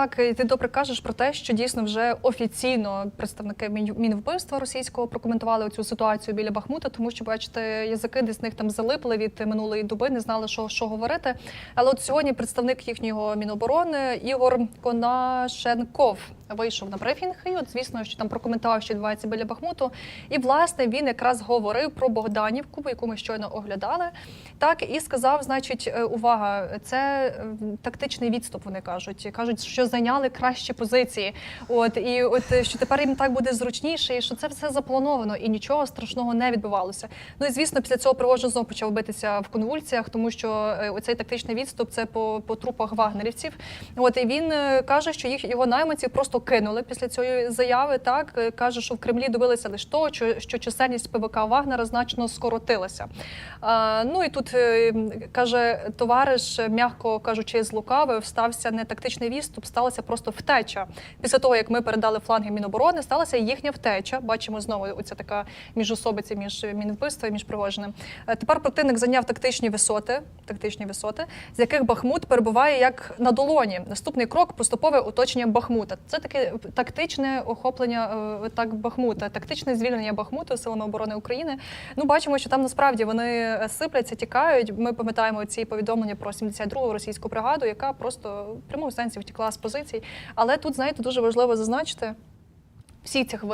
так ти добре кажеш про те, що дійсно вже офіційно представники Мін- мінвбивства російського прокоментували цю ситуацію біля Бахмута, тому що бачите, язики десь них там залипли від минулої доби, не знали, що, що говорити. Але от сьогодні представник їхнього міноборони Ігор Конашенков вийшов на брифінг. І от звісно, що там прокоментував, що відбувається біля Бахмуту. І власне він якраз говорив про Богданівку, яку ми щойно оглядали. Так і сказав, значить, е, увага, це тактичний відступ. Вони кажуть, кажуть, що зайняли кращі позиції. От і от е, що тепер їм так буде зручніше, і що це все заплановано, і нічого страшного не відбувалося. Ну і звісно, після цього Пригожин знову почав битися в конвульсіях, тому що е, оцей тактичний відступ це по, по трупах вагнерівців. От і він каже, що їх його найманці просто кинули після цієї заяви. Так Е, каже, що в Кремлі добилися лише того, що, чисельність ПВК Вагнера значно скоротилася. Ну і тут е, каже товариш, м'яко кажучи, злукавив, стався не тактичний відступ, сталася просто втеча. Після того, як ми передали фланги Міноборони, сталася їхня втеча. Бачимо знову оця така міжособиця між мінвбивства і між Пригожиним. Е, Тепер противник зайняв тактичні висоти, тактичні висоти, з яких Бахмут перебуває як на долоні. Наступний крок поступове оточення Бахмута. Це таке тактичне охоплення е, так Бахмута, тактичне звільнення Бахмуту силами оборони України. Ну бачимо, що там насправді вони сипляться, тікають. Ми пам'ятаємо ці повідомлення про 72-гу російську бригаду, яка просто в прямому сенсі втікла з позицій. Але тут, знаєте, дуже важливо зазначити. Всі цих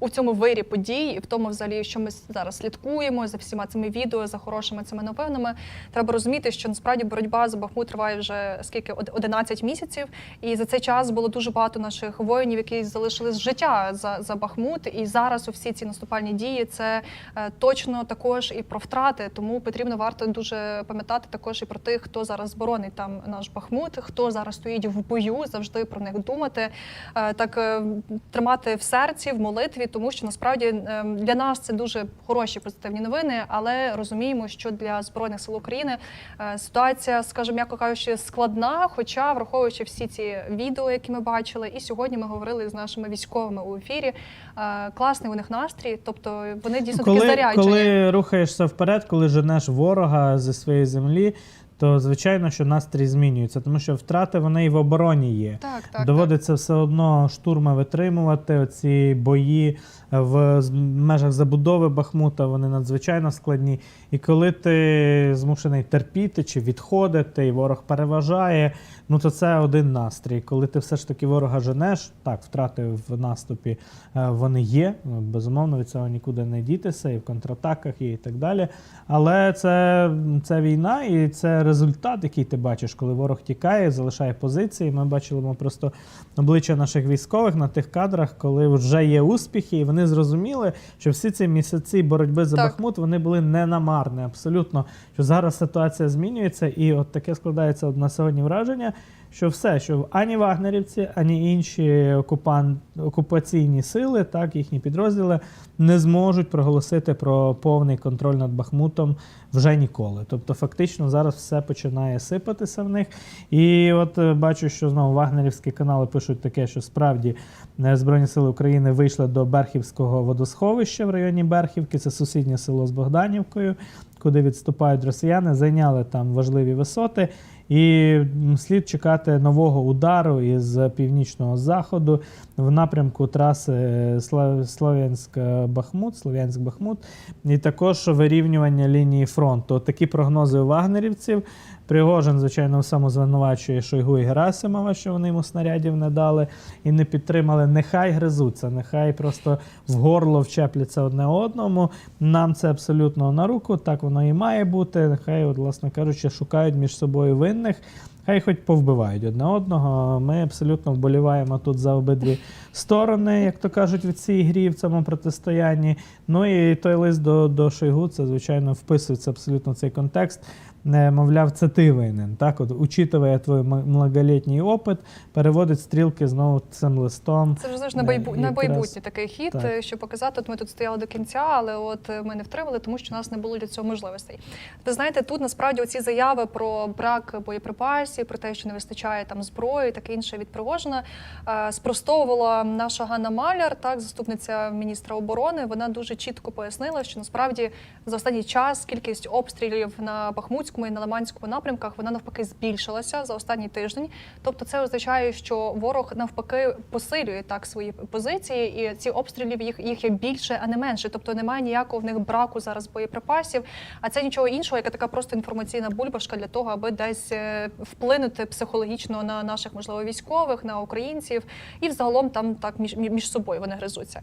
у цьому вирі подій, і в тому, взагалі, що ми зараз слідкуємо за всіма цими відео, за хорошими цими новинами. Треба розуміти, що насправді боротьба за Бахмут триває вже скільки Од- 11 місяців, і за цей час було дуже багато наших воїнів, які залишили життя за, за Бахмут. І зараз усі ці наступальні дії це е, точно також і про втрати. Тому потрібно варто дуже пам'ятати також і про тих, хто зараз боронить там наш Бахмут, хто зараз стоїть в бою, завжди про них думати, е, так е, тримати в серці, в молитві, тому що насправді е, для нас це дуже хороші позитивні новини, але розуміємо, що для збройних сил України е, ситуація, скажімо, м'яко кажучи, складна. Хоча, враховуючи всі ці відео, які ми бачили, і сьогодні ми говорили з нашими військовими у ефірі. е, Класний у них настрій, тобто вони дійсно такі заряджені. коли рухаєшся вперед, коли женеш ворога зі своєї землі, то звичайно, що настрій змінюється, тому що втрати вони і в обороні є. Так, так, Доводиться все одно штурми витримувати. Оці бої в межах забудови Бахмута вони надзвичайно складні. І коли ти змушений терпіти чи відходити, і ворог переважає, ну то це один настрій. Коли ти все ж таки ворога женеш, так, втрати в наступі е, вони є. Безумовно, від цього нікуди не дітися, і в контратаках, і так далі. Але це, це війна і це результат, який ти бачиш, коли ворог тікає, залишає позиції. Ми бачили просто обличчя наших військових на тих кадрах, коли вже є успіхи, і вони зрозуміли, що всі ці місяці боротьби за Так. Бахмут вони були не намарні, абсолютно. Що зараз ситуація змінюється, і от таке складається на сьогодні враження. Що все, що ані вагнерівці, ані інші окупан... окупаційні сили, так їхні підрозділи не зможуть проголосити про повний контроль над Бахмутом вже ніколи. Тобто, фактично, зараз все починає сипатися в них. І от е, бачу, що знову вагнерівські канали пишуть таке, що справді е, Збройні сили України вийшли до Берхівського водосховища в районі Берхівки, це сусіднє село з Богданівкою, куди відступають росіяни, зайняли там важливі висоти. І слід чекати нового удару із північного заходу в напрямку траси Слов'янськ-Бахмут, Слов'янськ-Бахмут, і також вирівнювання лінії фронту. Такі прогнози у вагнерівців. Пригожин, звичайно, самозвинувачує Шойгу і Герасимова, що вони йому снарядів не дали і не підтримали. Нехай гризуться, нехай просто в горло вчепляться одне одному. Нам це абсолютно на руку, так воно і має бути. Нехай, от, власне кажучи, шукають між собою винних. Хай хоч повбивають одне одного. Ми абсолютно вболіваємо тут за обидві сторони, як то кажуть, в цій грі, в цьому протистоянні. Ну і той лист до, до Шойгу, це, звичайно, вписується абсолютно в цей контекст. Не, мовляв, це ти винен. Так, от, учитывая твій многолітній опит, переводить стрілки знову цим листом. Це вже знаєш, на, Е, майбу... на майбутнє такий хід, так. е, щоб показати, от ми тут стояли до кінця, але от е, ми не втримали, тому що у нас не було для цього можливостей. Ви знаєте, тут насправді оці заяви про брак боєприпасів, про те, що не вистачає там зброї, таке інше від е, спростовувала наша Ганна Маляр, так, заступниця міністра оборони. Вона дуже чітко пояснила, що насправді за останній час кількість обстрілів на Бахмутському і на Лиманському напрямках вона навпаки збільшилася за останній тиждень. Тобто, це означає, що ворог навпаки посилює так свої позиції, і ці обстрілів їх їх є більше, а не менше. Тобто немає ніякого в них браку зараз боєприпасів. А це нічого іншого, яка така просто інформаційна бульбашка для того, аби десь е, вплинути психологічно на наших можливо військових, на українців, і взагалом там так між між собою вони гризуться.